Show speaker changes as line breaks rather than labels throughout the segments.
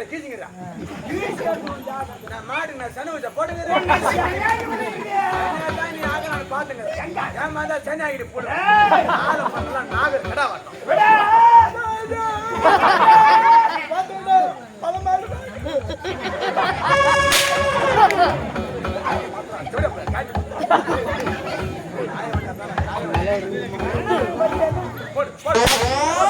நார்மட கீச்சிங்கிறா நான் மாடு நான் சனி வச்ச போட்டுக்கிறேன். நீ ஆகலாம் பாத்துங்க ஏன் மாதா சனி ஆகிட்டு போடு
ஏய்.
ஆளை பண்ணலாம் நாகர் கடா வரட்டும்.
விடு.
போடு போடு.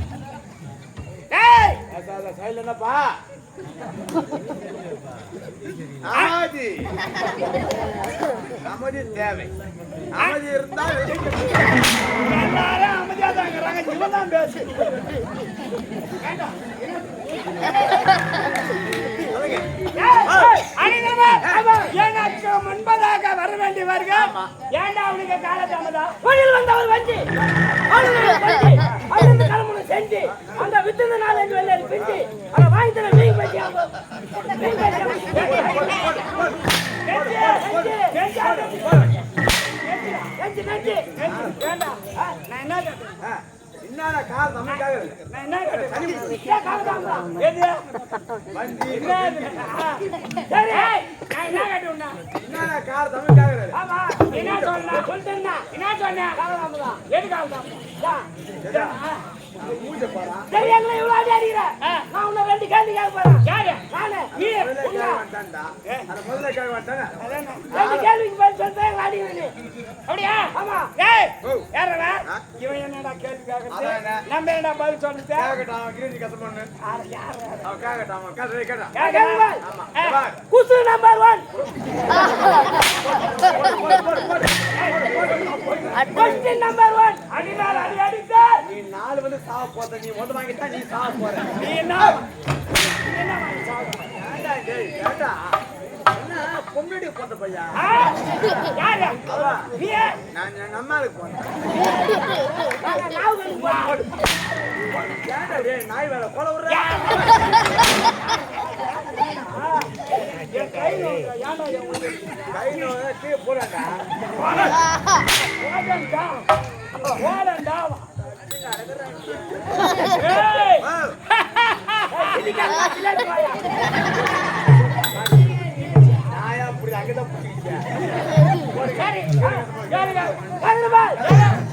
ஏய்,
சாயதா, சாயதா என்னப்பா? அமைதி. அமைதி தேவை அமைதி இருந்தால்
எல்லாரும் அமைதியாதான் இருக்கிறாங்க. இவன் தான் பேசு.
சொல்லுங்க.
ஏய், ஏய், அணிதிரவம். எனக்கு முன்பதாக வர வேண்டியவர்கள் ஏன்டா அவனுக்கு காலதாமதம் வழியில் வந்தவர் வண்டி கிளம்பணும் செஞ்சு அந்த வித்துன நாலஞ்சு வெள்ளை பிஞ்சு அதை வாங்கி தர மீன் மீன் பட்டி
ஆ, என்னடா கால் நமக்காக. வண்டி என்னடா கால்.
என்ன சொன்ன? சொல்லிட்டேன்னா என்ன
மூஞ்ச பாரா.
தெரியாங்களா இவ்வளவு அடி அடிக்கிற. நான் உன்னை ரெண்டு கேள்வி கேட்க போறேன். யாரு? நானு. நீ
முதல்ல
உன்னை.
கேட்க மாட்டான்டா. அந்த முதல்ல கேட்க மாட்டானே.
ரெண்டு கேள்விக்கு பதில் சொல்லிட்டு எங்களை அடிக்கிறீ அப்படியா? ஆமா. ஏய்
ஓ.
யாரடா
ஆ?
இவன் என்னடா கேள்வி கேட்கறது?
அதான். என்ன?
நம்ம என்ன பதில் சொல்லிட்டு
கேட்கட்டும், அவன் கிரிஞ்சி கசப்பான்னு.
யாரு யாரு
அவன் கேட்கட்டும், அவன் கேட்கறதை கேட்டான்.
கேட்கறா குசு number one question number one அடினார் அடி அடித்தார்
நீ நாலு வந்து சாவ போற நீ மொத்தம் வாங்கிட்டா நீ சாவ போற.
நீ என்ன? என்ன சாப்பிடுற?
ஏண்டா டேய், ஏண்டா? என்ன? பொம்பளடி போட்ட பையா?
ஆ? யாரு? நீ
நான் என் அம்மாளுக்கு போனேன். நாய் வேலை கொலை விடுற?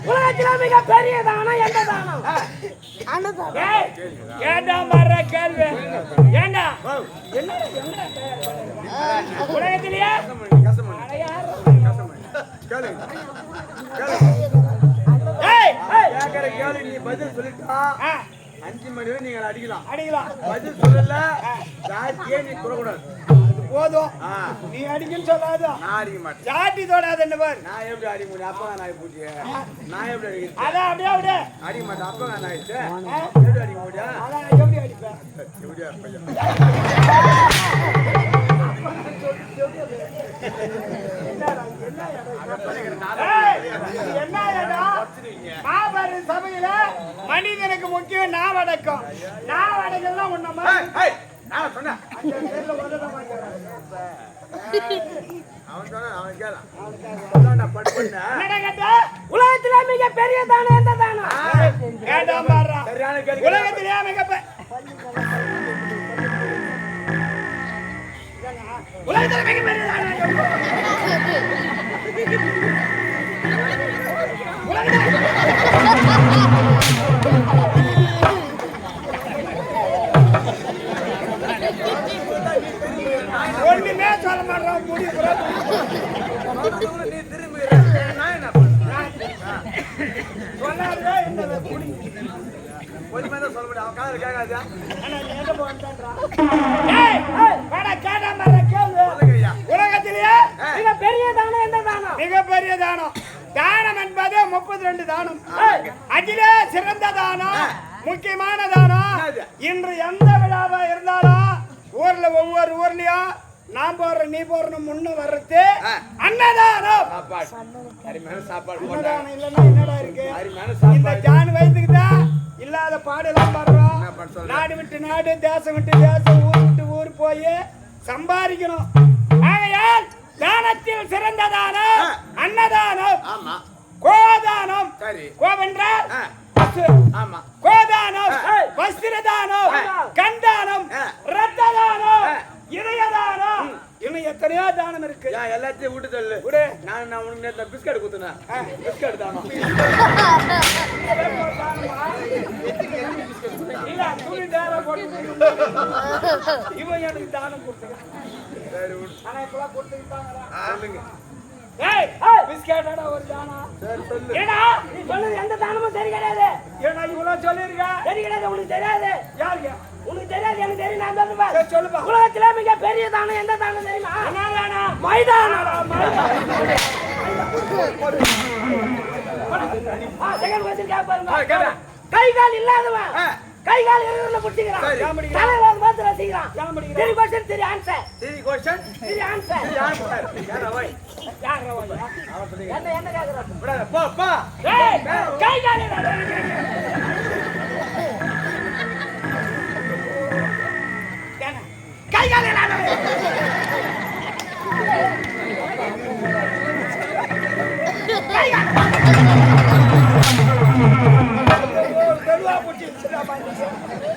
உலகத்திலே மிக பெரிய தானம் எந்த தானம் ஏய், ஏன்டா மர்ற கேள்வி? ஏண்டா? என்ன என்ன? உலகத்திலேயே
நீ பதில் சொல்லிட்டா அஞ்சு மணி வரை நீங்கள் அடிக்கலாம்.
அடிக்கலாம்.
பதில் சொல்லல ஜாத்தியே நீ
அது போதும் நீ அடிக்கன்னு சொல்லாத
நான் அடிக்க மாட்டேன்
பாரு
நான் எப்படி அடிக்க முடியும்? அப்பா நாய் பூச்சி. நான் எப்படி அடிக்க
அதான் அப்படியே அப்படியே
அடிக்க மாட்டேன். அப்பா நான் ஆயிடுச்சு எப்படி அடிக்க முடியும்?
அதான் எப்படி அடிப்பேன்?
எப்படியா பையன்?
மாபெரும் சபையில மனிதனுக்கு முக்கியம் நாவடக்கம். நாவடக்கம்
ஏய், ஏய், நான் சொன்னேன். அவன் சொன்னான் அவன் கேளான் பட்டு
கேட்ட? உலகத்திலே மிக பெரிய தானம் எந்த தானம் உலகத்திலே மிக உலகத்திலே மிக பெரிய தானம் எது? உலகத்திலே ஒண்ணுமே சொல்ல மாட்டோம் முடி பூரா
சொல்றதுக்குள்ள நீ திரும்புகிற. நான் என்ன பொறுமையா சொல்ல முடியும். அவன் காதுல கேட்காதா?
ஆனா எங்க போன்றான் முப்பத்தி ரெண்டு தானம் அதிலே சிறந்த தானம். முக்கியமான தானம்? இன்று எந்த விழாவா இருந்தாலும் ஊர்ல ஒவ்வொரு ஊர்லயும் நான் போடுறேன் நீ போடுறேன் முன்ன வர்றது. அன்னதானம்
சாப்பாடு. சாப்பாடு.
அன்னதானம் இல்லைன்னா என்னடா இருக்கு
அருமையான
இந்த. ஜான் வயதுக்கு தான் இல்லாத பாடெல்லாம் பாடுறோம்? நாடு விட்டு நாடு தேசம் விட்டு தேசம் ஊர் விட்டு ஊர் போய் சம்பாதிக்கணும் ஆகையால் தானத்தில் சிறந்த தானம். அன்னதானம்
ஆமா
கோதானம்.
சரி.
கோவென்றால்.
ஆமா.
கோதானம். வஸ்திரதானம். கண்டானம். ரத்த தானம். இதயதானம் இன்னும் எத்தனையோ தானம் இருக்கு.
எல்லாத்தையும் விட்டு தள்ளு.
விடு.
நான் நான் உனக்கு நேத்து பிஸ்கட் குத்துனேன். பிஸ்கட் தானோ
இல்ல, துணி தானம் போட்டு இவன் எனக்கு தானம் கொடுத்தான்
சரி.
ஆனா இப்பெல்லாம் கொடுத்துக்கிட்டாங்களா
சொல்லுங்க.
எந்த தானமும் சரி கிடையாது. ஏடா இவ்வளவு சொல்லிருக்க சரி கிடையாது உனக்கு தெரியாது. யாருக்கு? உனக்கு தெரியாது எனக்கு தெரியும் நான் சொல்லுவேன் சொல்லுப்பா. உலகத்துல மிக பெரிய தானம் எந்த தானம் தெரியுமா? ஆ செகண்ட் கொஸ்டின் கேட்க
ஆ,
பாருங்க
கேளு.
கை கால் இல்லாதவன். கை கால் இருக்கிறவன பிடிச்சிக்கிறான்.
சரி.
தலையில பார்த்து ரசிக்கிறான். சரி கொஸ்டின் சரி ஆன்சர்
திரி
சரி ஆன்சர்
திரி ஆன்சர் யாரா வை
யார் என்ன என்ன கேக்குறான்?
விடாத. போ போ.
ஏய் கை கால் கை கால் தெளிவா போச்சு சரியா பாருங்க அவங்க இந்த ஊர் வந்து கொண்டு கொண்டு வச்சுக்கிறான் பாருங்க மக்கள் வந்து பாரு, அம்மா. இவன் இல்லைனாலே என் கை ஒண்ணு மாதிரி இருக்குதுவா.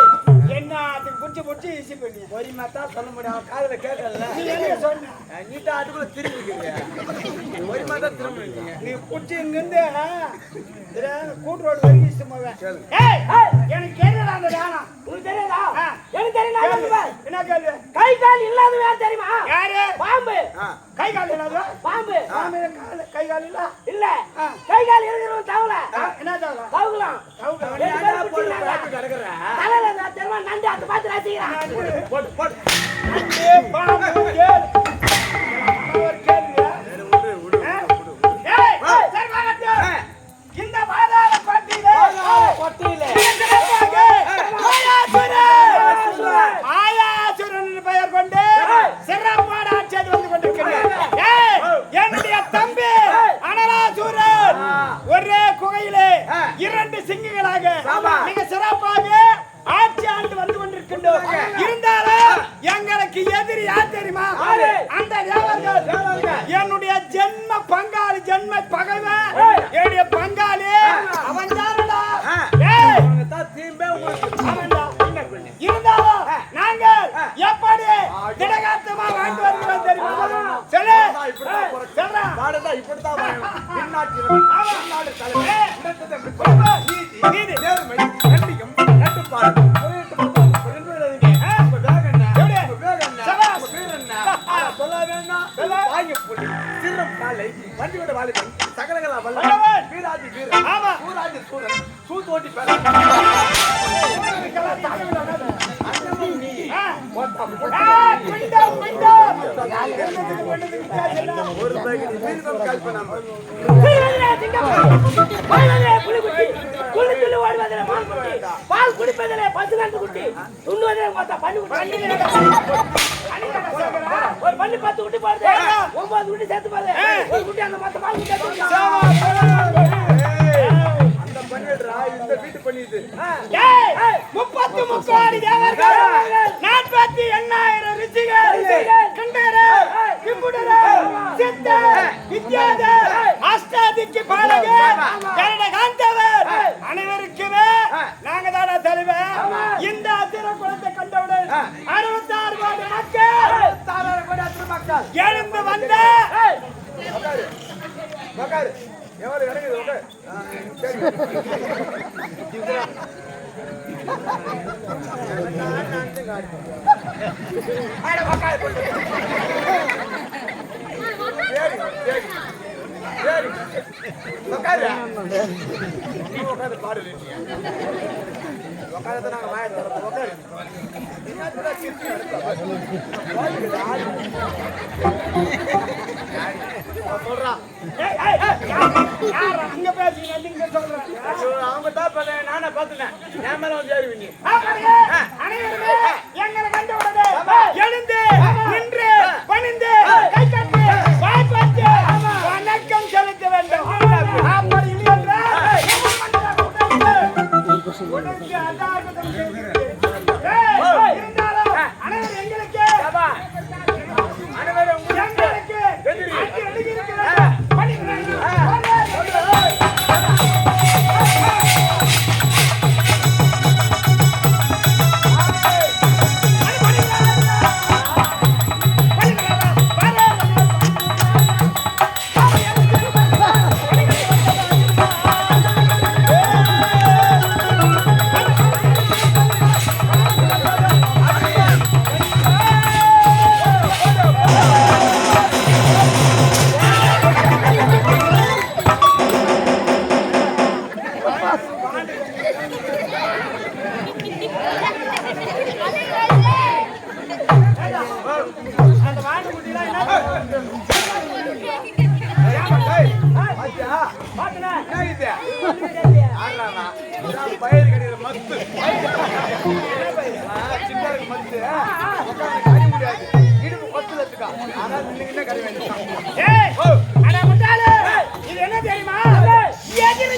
ஈஸி பண்ணி
சொல்ல முடியும் அவன் காதுல கேட்கல. நீட்டா அதுக்குள்ள திரும்பிக்கிறியா?
நீ புடிச்சு இங்கிருந்து கூட்டு ரோடு வரைக்கும் இஷ்டம் போவேன் எனக்கு கேட்கல அந்த உனக்கு தெரியாதா? எனக்கு தெரியும் என்ன கேள்வி? கை கால் இல்லாதவன் யார் தெரியுமா? யாரு? பாம்பு. கை கால் இல்லாத பாம்பு பாம்பு கால் கை கால் இல்ல இல்ல கை கால் இருக்கிறவன் தவளை என்ன தவளை
கிடக்குற?
தலையில நான் தெரியுமா? நண்டு அந்த பார்த்து ரசிக்கிறான்.
போட்டு போட்டு இப்படித்தான்
துள்ளி துள்ளி ஓடுவதிலே மான்குட்டி, பால் குடிப்பதிலே பசுகன்று குட்டி, துண்ணுவதிலே பார்த்தா பன்னிக்குட்டி. ஒரு பன்னி பத்து குட்டி போடுது ஒன்பது குட்டி சேர்த்து ஒரு குட்டி அந்த பால் குட்டி
அந்த பண்ணிடுறா இந்த வீட்டு
முப்பத்து நாற்பத்தி எண்ணாயிரம் ரிஷிகள் கண்டரர் கிம்புடரர் சித்தர் அஷ்டாதிக்கு பாலகர் கருடகாந்தவர் அனைவருக்குமே நாங்க தான தலைவர் இந்த அத்திர குலத்தை கண்டவுடன் அறுபத்தாறு கோடி மக்கள் எழுந்து வந்த
எவ்வளவு இறங்குது உக்காரு நானே பார்த்துனேன் என் மேல வந்து ஏறி நீ.
ஆமாங்க. அனைவருமே எங்களை கண்ட உடனே எழுந்து. Yeah. ஏய்! அட முட்டாளே! இது என்ன தெரியுமா? எதிரி